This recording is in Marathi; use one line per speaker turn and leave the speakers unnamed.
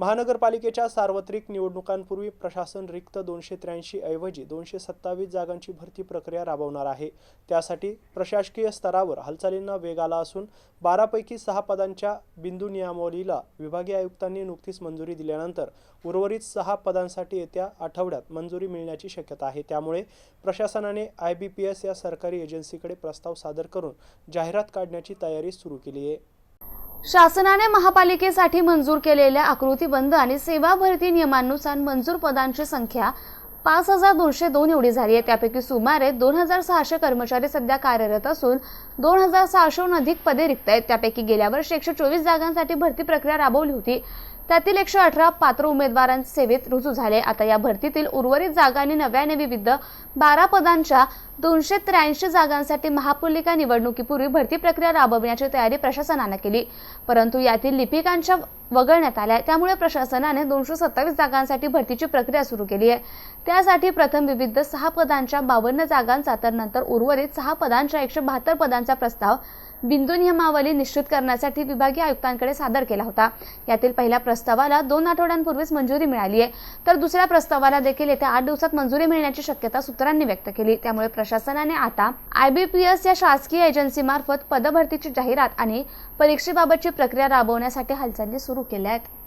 महानगरपालिकेच्या सार्वत्रिक निवडणुकांपूर्वी प्रशासन रिक्त दोनशे त्र्याऐंशी ऐवजी दोनशे सत्तावीस जागांची भरती प्रक्रिया राबवणार आहे. त्यासाठी प्रशासकीय स्तरावर हालचालींना वेग आला असून बारापैकी सहा पदांच्या बिंदू नियमावलीला विभागीय आयुक्तांनी नुकतीच मंजुरी दिल्यानंतर उर्वरित सहा पदांसाठी येत्या आठवड्यात मंजुरी मिळण्याची शक्यता आहे. त्यामुळे प्रशासनाने आय बी पी एस या सरकारी एजन्सीकडे प्रस्ताव सादर करून जाहिरात काढण्याची तयारी सुरू केली आहे.
शासनाने महापालिकेसाठी मंजूर केलेल्या आकृतीबंध आणि सेवा भरती नियमांनुसार मंजूर पदांची संख्या पाच हजार दोनशे दोन एवढी झाली आहे. त्यापैकी सुमारे दोन हजार सहाशे कर्मचारी सध्या कार्यरत असून दोन हजार सहाशेहून अधिक पदे रिक्त आहेत. त्यापैकी गेल्या वर्षी एकशे चोवीस जागांसाठी भरती प्रक्रिया राबवली होती. त्यातील एकशे अठरा पात्र उमेदवारां सेवेत रुजू झाले. आता या भरतीतील उर्वरित जागांनी नव्याने विविध बारा पदांच्या दोनशे त्र्याऐंशी जागांसाठी महापालिका निवडणुकीपूर्वी भरती प्रक्रिया राबविण्याची तयारी प्रशासनानं केली. परंतु यातील लिपिकांच्या वगळण्यात आल्या त्यामुळे प्रशासनाने दोनशे सत्तावीस जागांसाठी भरतीची प्रक्रिया सुरू केली आहे. त्यासाठी प्रथम विविध सहा पदांच्या बावन्न जागांचा तर नंतर उर्वरित सहा पदांच्या एकशे बहात्तर पदांचा प्रस्ताव बिंदू नियमावली निश्चित करण्यासाठी विभागीय आयुक्तांकडे सादर केला होता. यातील पहिल्या प्रस्तावाला दोन आठवड्यांपूर्वीच मंजुरी मिळाली आहे. तर दुसऱ्या प्रस्तावाला देखील येत्या आठ दिवसात मंजुरी मिळण्याची शक्यता सूत्रांनी व्यक्त केली. त्यामुळे प्रशासनाने आता आयबीपीएस या शासकीय एजन्सीमार्फत पदभरतीची जाहिरात आणि परीक्षेबाबतची प्रक्रिया राबवण्यासाठी हालचाली सुरू केल्या आहेत.